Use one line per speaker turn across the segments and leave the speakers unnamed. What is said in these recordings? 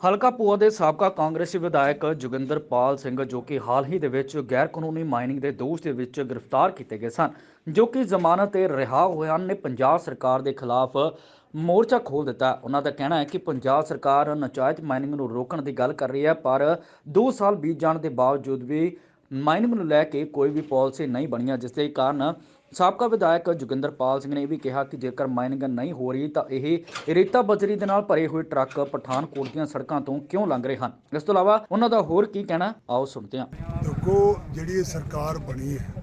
ਹਲਕਾ ਪੂਆ ਦੇ ਸਾਬਕਾ ਕਾਂਗਰਸੀ ਵਿਧਾਇਕ ਜੋਗਿੰਦਰਪਾਲ ਸਿੰਘ ਜੋ ਕਿ ਹਾਲ ਹੀ ਦੇ ਵਿੱਚ ਗੈਰ ਕਾਨੂੰਨੀ ਮਾਈਨਿੰਗ ਦੇ ਦੋਸ਼ ਦੇ ਵਿੱਚ ਗ੍ਰਿਫਤਾਰ ਕੀਤੇ ਗਏ ਸਨ, ਜੋ ਕਿ ਜ਼ਮਾਨਤ ਤੇ ਰਿਹਾ ਹੋਏ ਹਨ ਨੇ, ਪੰਜਾਬ ਸਰਕਾਰ ਦੇ ਖਿਲਾਫ ਮੋਰਚਾ ਖੋਲ ਦਿੱਤਾ। ਉਹਨਾਂ ਦਾ ਕਹਿਣਾ ਹੈ ਕਿ ਪੰਜਾਬ ਸਰਕਾਰ ਨਜਾਇਜ਼ ਮਾਈਨਿੰਗ ਨੂੰ ਰੋਕਣ ਦੀ ਗੱਲ ਕਰ ਰਹੀ ਹੈ, ਪਰ 2 ਸਾਲ ਬੀਤ ਜਾਣ ਦੇ ਬਾਵਜੂਦ ਵੀ ਮਾਈਨਿੰਗ ਨੂੰ ਲੈ ਕੇ ਕੋਈ ਵੀ ਪਾਲਿਸੀ ਨਹੀਂ ਬਣੀ ਜਿਸ ਦੇ ਕਾਰਨ ਸਾਬਕਾ ਵਿਧਾਇਕ ਜੋਗਿੰਦਰਪਾਲ ਸਿੰਘ ਨੇ ਇਹ ਵੀ ਕਿਹਾ ਕਿ ਜੇਕਰ ਮਾਈਨਿੰਗ ਨਹੀਂ ਹੋ ਰਹੀ ਤਾਂ ਇਹ ਰੇਤਾ ਬਜਰੀ ਦੇ ਨਾਲ ਭਰੇ ਹੋਏ ਟਰੱਕ ਪਠਾਨਕੋਟ ਦੀਆਂ ਸੜਕਾਂ ਤੋਂ ਕਿਉਂ ਲੰਘ ਰਹੇ ਹਨ? ਇਸ ਤੋਂ ਇਲਾਵਾ ਉਹਨਾਂ ਦਾ ਹੋਰ ਕੀ ਕਹਿਣਾ? ਆਓ ਸੁਣਦੇ ਹਾਂ।
ਦੇਖੋ, ਜਿਹੜੀ ਇਹ ਸਰਕਾਰ ਬਣੀ ਹੈ,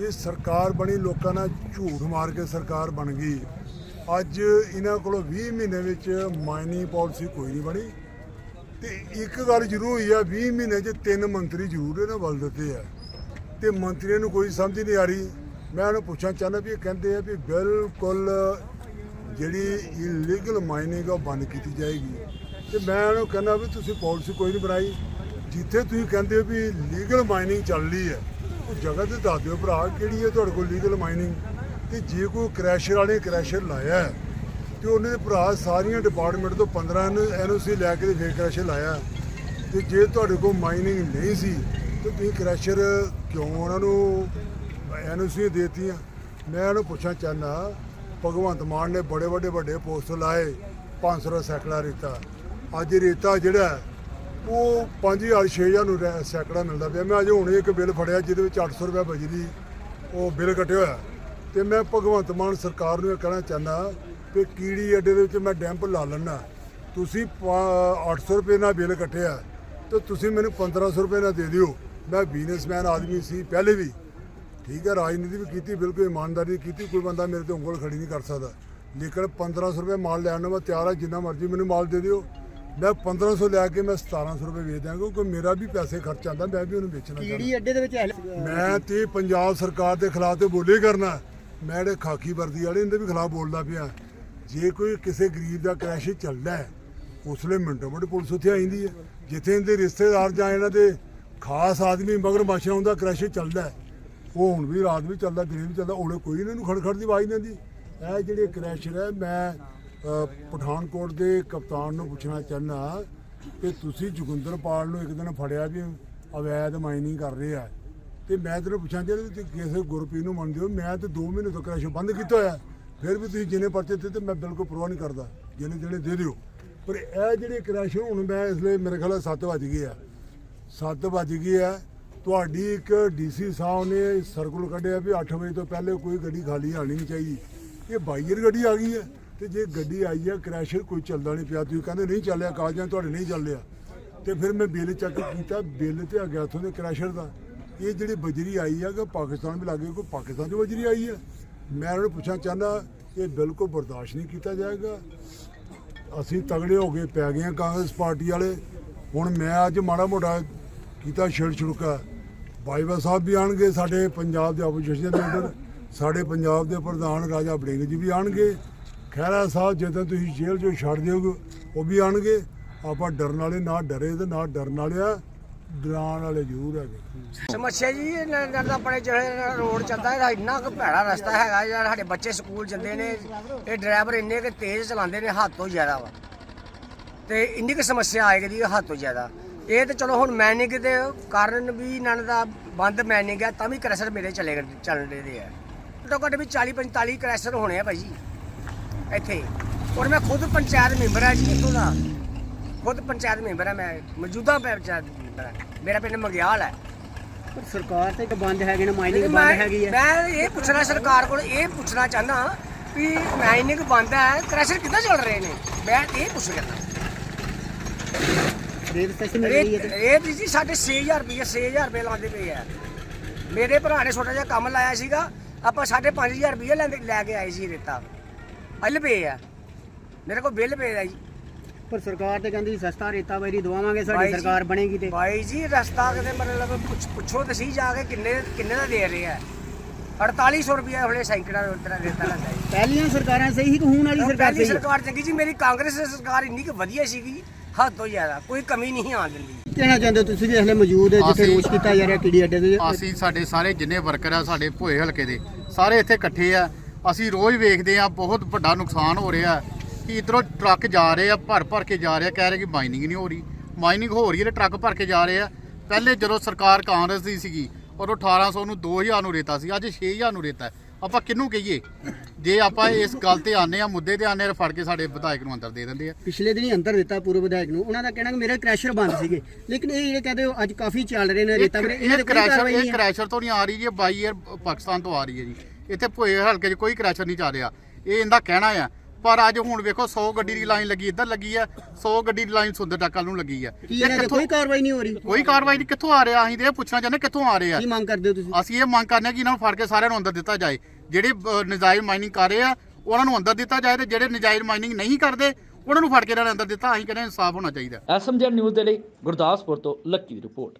ਇਹ ਸਰਕਾਰ ਬਣੀ, ਲੋਕਾਂ ਨਾਲ ਝੂਠ ਮਾਰ ਕੇ ਸਰਕਾਰ ਬਣ ਗਈ। ਅੱਜ ਇਹਨਾਂ ਕੋਲੋਂ 20 ਮਹੀਨੇ ਵਿੱਚ ਮਾਈਨਿੰਗ ਪਾਲਿਸੀ ਕੋਈ ਨਹੀਂ ਬਣੀ। ਤੇ ਇੱਕ ਗੱਲ ਜ਼ਰੂਰ ਹੋਈ ਆ 20 ਮਹੀਨੇ 'ਚ ਤਿੰਨ ਮੰਤਰੀ ਜ਼ਰੂਰ ਇਹਨਾਂ ਵੱਲ ਦਿੱਤੇ ਆ। ਤੇ ਮੰਤਰੀਆਂ ਨੂੰ ਕੋਈ ਸਮਝ ਨਹੀਂ ਆ ਰਹੀ। ਮੈਂ ਉਹਨੂੰ ਪੁੱਛਣਾ ਚਾਹੁੰਦਾ ਵੀ ਇਹ ਕਹਿੰਦੇ ਆ ਵੀ ਬਿਲਕੁਲ ਜਿਹੜੀ ਇਲੀਗਲ ਮਾਈਨਿੰਗ ਆ ਉਹ ਬੰਦ ਕੀਤੀ ਜਾਏਗੀ। ਤੇ ਮੈਂ ਉਹਨੂੰ ਕਹਿੰਦਾ ਵੀ ਤੁਸੀਂ ਪਾਲਿਸੀ ਕੋਈ ਨਹੀਂ ਬਣਾਈ। ਜਿੱਥੇ ਤੁਸੀਂ ਕਹਿੰਦੇ ਹੋ ਵੀ ਲੀਗਲ ਮਾਈਨਿੰਗ ਚੱਲ ਰਹੀ ਹੈ ਉਹ ਜਗ੍ਹਾ ਤੇ ਦੱਸ ਦਿਓ ਭਰਾ ਕਿਹੜੀ ਹੈ ਤੁਹਾਡੇ ਕੋਲ ਲੀਗਲ ਮਾਈਨਿੰਗ ਤੇ ਜੇ ਕੋਈ ਕ੍ਰੈਸ਼ਰ ਵਾਲੇ ਕ੍ਰੈਸ਼ਰ ਲਾਇਆ ਹੈ, ਤੇ ਉਹਨੇ ਦੇ ਭਰਾ ਸਾਰੀਆਂ ਡਿਪਾਰਟਮੈਂਟ ਤੋਂ 15 ਐਨਓਸੀ ਲੈ ਕੇ ਤੇ ਫੇਰ ਕ੍ਰੈਸ਼ਰ ਲਾਇਆ ਤੇ ਜੇ ਤੁਹਾਡੇ ਕੋਲ ਮਾਈਨਿੰਗ ਨਹੀਂ ਸੀ ਤੇ ਤੁਸੀਂ ਕ੍ਰੈਸ਼ਰ ਕਿਉਂ ਉਹਨਾਂ ਨੂੰ ਐਨਓਸੀ ਦੇਤੀਆਂ। ਮੈਂ ਇਹਨੂੰ ਪੁੱਛਣਾ ਚਾਹੁੰਦਾ ਭਗਵੰਤ ਮਾਨ ਨੇ ਬੜੇ ਵੱਡੇ ਵੱਡੇ ਪੋਸਟ ਲਾਏ 500 ਦਾ ਸੈਕੜਾ ਰੇਤਾ। ਅੱਜ ਰੇਤਾ ਜਿਹੜਾ ਹੈ, ਉਹ 5000 6000 ਨੂੰ ਰੈ- ਸੈਕੜਾ ਮਿਲਦਾ ਪਿਆ। ਮੈਂ ਅੱਜ ਹੁਣੇ ਇੱਕ ਬਿੱਲ ਫੜਿਆ ਜਿਹਦੇ ਵਿੱਚ 800 ਰੁਪਏ ਬਜਰੀ ਉਹ ਬਿੱਲ ਕੱਟਿਆ ਹੋਇਆ। ਤੇ ਮੈਂ ਭਗਵੰਤ ਮਾਨ ਸਰਕਾਰ ਨੂੰ ਇਹ ਕਹਿਣਾ ਚਾਹੁੰਦਾ ਕਿ ਕੀੜੀ ਅੱਡੇ ਦੇ ਵਿੱਚ ਮੈਂ ਡੈਂਪ ਲਾ ਲੈਣਾ ਤੁਸੀਂ ਪਾ- 800 ਰੁਪਏ ਨਾਲ ਬਿੱਲ ਕੱਟਿਆ ਤੇ ਤੁਸੀਂ ਮੈਨੂੰ 1500 ਰੁਪਏ ਨਾਲ ਦੇ ਦਿਓ। ਮੈਂ ਬਿਜ਼ਨਸਮੈਨ ਆਦਮੀ ਸੀ ਪਹਿਲੇ ਵੀ। ਠੀਕ ਹੈ ਰਾਜਨੀਤੀ ਵੀ ਕੀਤੀ ਬਿਲਕੁਲ ਇਮਾਨਦਾਰੀ ਕੀਤੀ ਕੋਈ ਬੰਦਾ ਮੇਰੇ ਤੇ ਉਂਗਲ ਖੜੀ ਨਹੀਂ ਕਰ ਸਕਦਾ। ਲੇਕਿਨ 1500 ਰੁਪਏ ਮਾਲ ਲੈਣ ਨੂੰ ਮੈਂ ਤਿਆਰ ਹਾਂ ਜਿੰਨਾ ਮਰਜ਼ੀ ਮੈਨੂੰ ਮਾਲ ਦੇ ਦਿਓ। ਮੈਂ 1500 ਲੈ ਕੇ ਮੈਂ 1700 ਰੁਪਏ ਵੇਚ ਦਿਆਂਗਾ ਕਿਉਂਕਿ ਮੇਰਾ ਵੀ ਪੈਸੇ ਖਰਚ ਆਉਂਦਾ ਮੈਂ ਵੀ ਉਹਨੂੰ ਵੇਚਣਾ ਚਾਹੁੰਦਾ।
ਕੀੜੀ ਅੱਡੇ ਦੇ ਵਿੱਚ
ਮੈਂ ਤੇ ਪੰਜਾਬ ਸਰਕਾਰ ਦੇ ਖਿਲਾਫ ਤੇ ਬੋਲੇ ਕਰਨਾ। ਮੈਂ ਜਿਹੜੇ ਖਾਕੀ ਵਰਦੀ ਵਾਲੇ ਇਹਦੇ ਵੀ ਖਿਲਾਫ ਬੋਲਦਾ ਪਿਆ। ਜੇ ਕੋਈ ਕਿਸੇ ਗਰੀਬ ਦਾ ਕ੍ਰੈਸ਼ ਚੱਲਦਾ ਹੈ ਉਸ ਵੇਲੇ ਮਿੰਟੋ ਮਿੰਟ ਪੁਲਿਸ ਉੱਥੇ ਆ ਜਾਂਦੀ ਹੈ। ਜਿੱਥੇ ਇਹਦੇ ਰਿਸ਼ਤੇਦਾਰ ਜਾਂ ਇਹਨਾਂ ਦੇ ਖਾਸ ਆਦਮੀ ਮਗਰ ਮਾਸ਼ਾ ਹੁੰਦਾ ਕ੍ਰੈਸ਼ ਚੱਲਦਾ ਹੈ, ਉਹ ਹੁਣ ਵੀ ਰਾਤ ਵੀ ਚੱਲਦਾ, ਦਿਨੇ ਵੀ ਚੱਲਦਾ ਉਹਨੇ ਕੋਈ ਇਹਨਾਂ ਨੂੰ ਖੜਖੜ ਦੀ ਆਵਾਜ਼ ਨਹੀਂ ਦਿੰਦੀ ਇਹ ਜਿਹੜੇ ਕ੍ਰੈਸ਼ਰ ਹੈ ਮੈਂ ਪਠਾਨਕੋਟ ਦੇ ਕਪਤਾਨ ਨੂੰ ਪੁੱਛਣਾ ਚਾਹੁੰਦਾ ਕਿ ਤੁਸੀਂ ਜੋਗਿੰਦਰਪਾਲ ਨੂੰ ਇੱਕ ਦਿਨ ਫੜਿਆ ਵੀ ਅਵੈਧ ਮਾਈਨਿੰਗ ਕਰ ਰਹੇ ਆ। ਤੇ ਮੈਂ ਤੈਨੂੰ ਪੁੱਛਾਂ ਜੇ ਤੁਸੀਂ ਕਿਸੇ ਗੁਰਪ੍ਰੀਤ ਨੂੰ ਮੰਨਦੇ ਹੋ, ਮੈਂ ਤੇ 2 ਮਹੀਨੇ ਤੋਂ ਕ੍ਰੈਸ਼ ਬੰਦ ਕੀਤਾ ਹੋਇਆ। ਫਿਰ ਵੀ ਤੁਸੀਂ ਜਿੰਨੇ ਪਰਚੇ ਦਿੱਤੇ ਤੇ ਮੈਂ ਬਿਲਕੁਲ ਪਰਵਾਹ ਨਹੀਂ ਕਰਦਾ, ਜਿਹਨੇ ਜਿਹੜੇ ਦੇ ਦਿਓ। ਪਰ ਇਹ ਜਿਹੜੇ ਕ੍ਰੈਸ਼ ਹੁਣ ਮੈਂ ਇਸ ਲਈ ਮੇਰੇ ਖਿਆਲ 7 ਵਜ ਗਏ ਆ। 7 ਵਜ ਗਏ ਆ। ਤੁਹਾਡੀ ਇੱਕ ਡੀਸੀ ਸਾਹਿਬ ਨੇ ਸਰਕਲ ਕੱਢਿਆ ਵੀ 8 ਵਜੇ ਤੋਂ ਪਹਿਲੇ ਕੋਈ ਗੱਡੀ ਖਾਲੀ ਆਣੀ ਨਹੀਂ ਚਾਹੀਦੀ। ਇਹ ਬਾਈਅਰ ਗੱਡੀ ਆ ਗਈ ਹੈ ਤੇ ਜੇ ਗੱਡੀ ਆਈ ਹੈ ਕ੍ਰੈਸ਼ਰ ਕੋਈ ਚੱਲਦਾ ਨਹੀਂ ਪਿਆ। ਤੁਸੀਂ ਕਹਿੰਦੇ ਨਹੀਂ ਚੱਲਿਆ ਕਾਗਜ਼ਾਂ ਤੁਹਾਡੇ ਨਹੀਂ ਚੱਲਿਆ ਤੇ ਫਿਰ ਮੈਂ ਬਿੱਲ ਚੈੱਕ ਕੀਤਾ, ਬਿੱਲ ਤੇ ਆ ਗਿਆ ਉੱਥੋਂ ਦੇ ਕ੍ਰੈਸ਼ਰ ਦਾ। ਇਹ ਜਿਹੜੀ ਬਜਰੀ ਆਈ ਹੈ ਕਿ ਪਾਕਿਸਤਾਨ ਵੀ ਲੱਗੇ, ਕੋਈ ਪਾਕਿਸਤਾਨ ਤੋਂ ਬਜਰੀ ਆਈ ਹੈ ਮੈਂ ਉਹਨਾਂ ਨੂੰ ਪੁੱਛਣਾ ਚਾਹੁੰਦਾ, ਇਹ ਬਿਲਕੁਲ ਬਰਦਾਸ਼ਤ ਨਹੀਂ ਕੀਤਾ ਜਾਏਗਾ। ਅਸੀਂ ਤਗੜੇ ਹੋ ਕੇ ਪੈ ਗਏ ਹਾਂ ਕਾਂਗਰਸ ਪਾਰਟੀ ਵਾਲੇ। ਹੁਣ ਮੈਂ ਅੱਜ ਮਾੜਾ ਮੋਟਾ ਕੀਤਾ ਛਿੜ ਛੁੜਕਾ ਬਾਈਵਾ ਸਾਹਿਬ ਵੀ ਆਣਗੇ, ਸਾਡੇ ਪੰਜਾਬ ਦੇ ਆਪੋਜੀਸ਼ਨ ਦੇ ਲੀਡਰ ਸਾਡੇ ਪੰਜਾਬ ਦੇ ਪ੍ਰਧਾਨ ਰਾਜਾ ਬੜਿੰਗ ਜੀ ਵੀ ਆਣਗੇ। ਖਹਿਰਾ ਸਾਹਿਬ, ਜਦੋਂ ਤੁਸੀਂ ਜੇਲ੍ਹ ਚੋਂ ਛੱਡ ਦਿਓਗੇ, ਉਹ ਵੀ ਆਣਗੇ। ਆਪਾਂ ਡਰਨ ਵਾਲੇ ਨਾ ਡਰੇ ਤੇ ਨਾ ਡਰਨ ਵਾਲਿਆ ਡਰਾਉਣ ਵਾਲੇ ਜ਼ਰੂਰ ਹੈਗੇ।
ਸਮੱਸਿਆ ਜੀ, ਇਹਨਾਂ ਦਾ ਆਪਣੇ ਜਿਹੜੇ ਰੋਡ ਚੱਲਦਾ ਹੈ ਇੰਨਾ ਕੁ ਭੈੜਾ ਰਸਤਾ ਹੈਗਾ, ਜਿਹੜਾ ਸਾਡੇ ਬੱਚੇ ਸਕੂਲ ਜਾਂਦੇ ਨੇ, ਇਹ ਡਰਾਈਵਰ ਇੰਨੇ ਕੁ ਤੇਜ਼ ਚਲਾਉਂਦੇ ਨੇ ਹੱਥ ਤੋਂ ਜ਼ਿਆਦਾ ਵਾ। ਤੇ ਇੰਨੀ ਕੁ ਸਮੱਸਿਆ ਆਏਗੀ ਦੀ ਹੱਦ ਤੋਂ ਜ਼ਿਆਦਾ। ਇਹ ਤੇ ਚਲੋ ਹੁਣ ਮੈਨਿੰਗ ਦੇ ਕਾਰਨ ਵੀ ਇਹਨਾਂ ਦਾ ਬੰਦ ਮੈਨਿੰਗ ਹੈ ਤਾਂ ਵੀ ਕ੍ਰੈਸ਼ਰ ਮੇਰੇ ਚਲੇ ਗਏ- ਚੱਲ ਰਹੇ ਦੇ ਆ। ਘੱਟੋ ਘੱਟ ਵੀ 40 45 ਕ੍ਰੈਸ਼ਰ ਹੋਣੇ ਆ ਭਾਈ ਜੀ ਇੱਥੇ। ਔਰ ਮੈਂ ਖੁਦ ਪੰਚਾਇਤ ਮੈਂਬਰ ਆ ਜੀ ਇੱਥੋਂ ਦਾ। ਖੁਦ ਪੰਚਾਇਤ ਮੈਂਬਰ ਆ ਮੈਂ ਮੌਜੂਦਾ ਪੰਚਾਇਤ ਮੈਂਬਰ ਆ। ਮੇਰਾ ਪਿੰਡ ਮੰਗਿਆਲ ਹੈ
ਪਰ ਸਰਕਾਰ ਤੇ ਬੰਦ ਹੈਗੇ ਨੇ ਮਾਈਨਿੰਗ ਬੰਦ ਹੈਗੀ ਹੈ
ਮੈਂ ਇਹ ਪੁੱਛਣਾ ਸਰਕਾਰ ਕੋਲ ਇਹ ਪੁੱਛਣਾ ਚਾਹੁੰਦਾ ਵੀ ਮਾਈਨਿੰਗ ਬੰਦ ਹੈ ਕ੍ਰੈਸ਼ਰ ਕਿੱਦਾਂ ਚੱਲ ਰਹੇ ਨੇ? ਮੈਂ ਇਹ ਪੁੱਛ ਰਿਹਾ।
ਰੇਲ ਸਟੇਸ਼ਨ ਮਿਲ ਰਹੀ ਹੈ
ਇਹ
ਤੇ
ਇਹ ਜੀ ਸਾਡੇ 6000 ਰੁਪਏ 6000 ਰੁਪਏ ਲਾਉਂਦੇ ਪਏ ਆ। ਮੇਰੇ ਭਰਾ ਨੇ ਛੋਟਾ ਜਿਹਾ ਕੰਮ ਲਾਇਆ ਸੀਗਾ ਆਪਾਂ 5500 ਰੁਪਏ ਲੈਂਦੇ ਲੈ ਕੇ ਆਏ ਸੀ ਰੇਤਾ। ਹੱਲ ਪਏ ਆ। ਮੇਰੇ ਕੋਲ ਬਿੱਲ ਪਏ ਆ ਜੀ।
ਪਰ ਸਰਕਾਰ ਤੇ ਕਹਿੰਦੀ ਸਸਤਾ ਰੇਤਾ ਵੈਰੀ ਦਵਾਵਾਂਗੇ ਸਾਡੀ
ਜੀ-
ਸਰਕਾਰ ਬਣੇਗੀ ਤੇ।
ਬਾਈ ਜੀ ਰਸਤਾ ਕਿਤੇ ਮਤਲਬ ਪੁੱਛ- ਪੁੱਛੋ ਤੇ ਸਹੀ ਜਾ ਕੇ ਕਿੰਨੇ ਕਿੰਨੇ ਦਾ ਦੇ ਰਹੇ ਆ। 4800 ਰੁਪਏ ਹੁਣੇ ਸੈਂਕੜਾ ਰੇਤਾ ਲੈਂਦਾ ਜੀ।
ਪਹਿਲੀਆਂ ਸਰਕਾਰਾਂ ਸਹੀ ਸੀ ਕਿ ਹੁਣ ਵਾਲੀ ਸਰਕਾਰ
ਪਹਿਲੀ
ਸਹੀ ਹੈ?
ਸਰਕਾਰ ਚੰਗੀ ਜੀ ਮੇਰੀ ਕਾਂਗਰਸ ਸਰਕਾਰ ਇੰਨੀ ਕੁ ਵਧੀਆ ਸੀਗੀ ਹੱਦ ਤੋਂ ਜ਼ਿਆਦਾ ਕੋਈ ਕਮੀ ਨਹੀਂ ਆਉਣ ਦਿੰਦੀ।
ਕਹਿਣਾ ਚਾਹੁੰਦੇ ਹੋ ਤੁਸੀਂ ਵੀ ਹਲੇ ਮੌਜੂਦ ਹੈ ਜਿੱਥੇ
ਅਸੀਂ-
ਰੋਸ਼ ਕੀਤਾ ਜਾ ਰਿਹਾ ਕੀੜੀ ਅੱਡੇ ਤੇ?
ਅਸੀਂ ਸਾਡੇ ਸਾਰੇ ਜਿੰਨੇ ਵਰਕਰ ਆ ਸਾਡੇ ਭੋਏ ਹਲਕੇ ਦੇ ਸਾਰੇ ਇੱਥੇ ਇਕੱਠੇ ਆ। ਅਸੀਂ ਰੋਜ਼ ਵੇਖਦੇ ਆ ਬਹੁਤ ਵੱਡਾ ਨੁਕਸਾਨ ਹੋ ਰਿਹਾ। ਕਿ ਇਧਰੋਂ ਟਰੱਕ ਜਾ ਰਹੇ ਆ ਭਰ ਭਰ ਕੇ ਜਾ ਰਹੇ ਆ ਕਹਿ ਰਹੇ ਕਿ ਮਾਈਨਿੰਗ ਨਹੀਂ ਹੋ ਰਹੀ। ਮਾਈਨਿੰਗ ਹੋ ਰਹੀ ਹੈ ਤੇ ਟਰੱਕ ਭਰ ਕੇ ਜਾ ਰਹੇ ਆ। ਪਹਿਲੇ ਜਦੋਂ ਸਰਕਾਰ ਕਾਂਗਰਸ ਦੀ ਸੀਗੀ ਉਦੋਂ 1800 ਨੂੰ 2000 ਨੂੰ ਰੇਤਾ ਸੀ ਅੱਜ 6000 ਨੂੰ ਰੇਤਾ ਹੈ। ਆਪਾਂ ਕਿਹਨੂੰ ਕਹੀਏ? ਜੇ ਆਪਾਂ ਇਸ ਗੱਲ ਤੇ ਆਨੇ ਆ ਮੁੱਦੇ ਤੇ ਆਨੇ ਆ ਫੜ ਕੇ ਸਾਡੇ ਵਿਧਾਇਕ ਨੂੰ ਅੰਦਰ ਦੇ ਦਿੰਦੇ ਆ।
ਪਿਛਲੇ ਦਿਨੀ ਅੰਦਰ ਦਿੱਤਾ ਪੂਰਵ ਵਿਧਾਇਕ ਨੂੰ। ਉਹਨਾਂ ਦਾ ਕਹਿਣਾ ਕਿ ਮੇਰੇ ਕ੍ਰੈਸ਼ਰ ਬੰਦ ਸੀਗੇ। ਲੇਕਿਨ ਇਹ ਜਿਹੜੇ ਕਹਿੰਦੇ ਹੋ ਅੱਜ ਕਾਫੀ ਚੱਲ ਰਹੇ ਨੇ ਰੇਤਾ ਵੀਰੇ ਇਹਨਾਂ ਦੇ ਕੋਈ
ਕ੍ਰੈਸ਼ਰ ਇਹ
ਹੈ।
ਕ੍ਰੈਸ਼ਰ ਤੋਂ ਨਹੀਂ ਆ ਰਹੀ ਜੀ ਬਾਈ 에ਅਰ ਪਾਕਿਸਤਾਨ ਤੋਂ ਆ ਰਹੀ ਹੈ ਜੀ। ਇੱਥੇ ਭੋਏ ਹਲਕੇ 'ਚ ਕੋਈ ਕ੍ਰੈਸ਼ਰ ਨਹੀਂ ਚੱਲ ਰਿਹਾ। ਇਹ ਇਹਦਾ ਕਹਿਣਾ ਆ ਪਰ ਅੱਜ ਹੁਣ ਵੇਖੋ 100 ਗੱਡੀ ਦੀ ਲਾਈਨ ਲੱਗੀ ਇੱਧਰ ਲੱਗੀ ਆ 100 ਗੱਡੀ ਦੀ ਲਾਈਨ ਸੁੰਦਰ ਟੱਕਲ ਨੂੰ ਲੱਗੀ
ਕੀ ਇਹਨਾਂ
ਕਿੱਥੋਂ
ਕੋਈ ਕਾਰਵਾਈ ਨਹੀਂ ਹੋ ਰਹੀ।
ਕੋਈ ਕਾਰਵਾਈ ਨਹੀਂ ਕਿੱਥੋਂ ਆ ਰਿਹਾ? ਅਸੀਂ ਤੇ ਇਹ ਪੁੱਛਣਾ ਚਾਹੁੰਦੇ ਕਿੱਥੋਂ ਆ ਰਹੇ? ਆ
ਕੀ ਮੰਗ ਕਰਦੇ ਹੋ ਤੁਸੀਂ?
ਅਸੀਂ ਇਹ ਮੰਗ ਕਰਨੇ ਕਿ ਇਹਨਾਂ ਨੂੰ ਫੜ ਕੇ ਸਾਰਿਆਂ ਨੂੰ ਅੰਦਰ ਦਿੱਤਾ ਜਾਏ। ਜਿਹੜੇ ਅ, ਨਜਾਇਜ਼ ਮਾਈਨਿੰਗ ਕਰ ਰਹੇ ਆ ਉਹਨਾਂ ਨੂੰ ਅੰਦਰ ਦਿੱਤਾ ਜਾਏ ਤੇ ਜਿਹੜੇ ਨਜਾਇਜ਼ ਮਾਈਨਿੰਗ ਨਹੀਂ ਕਰਦੇ ਉਹਨਾਂ ਨੂੰ ਫੜ ਕੇ ਇਹਨਾਂ ਨੂੰ ਅੰਦਰ ਦਿੱਤਾ। ਅਸੀਂ ਕਹਿੰਦੇ ਇਨਸਾਫ ਹੋਣਾ ਚਾਹੀਦਾ।
ਐਸਐਮਜੀ ਨਿਊਜ਼ ਦੇ ਲਈ ਗੁਰਦਾਸਪੁਰ ਤੋਂ ਲੱਕੀ ਦੀ ਰਿਪੋਰਟ।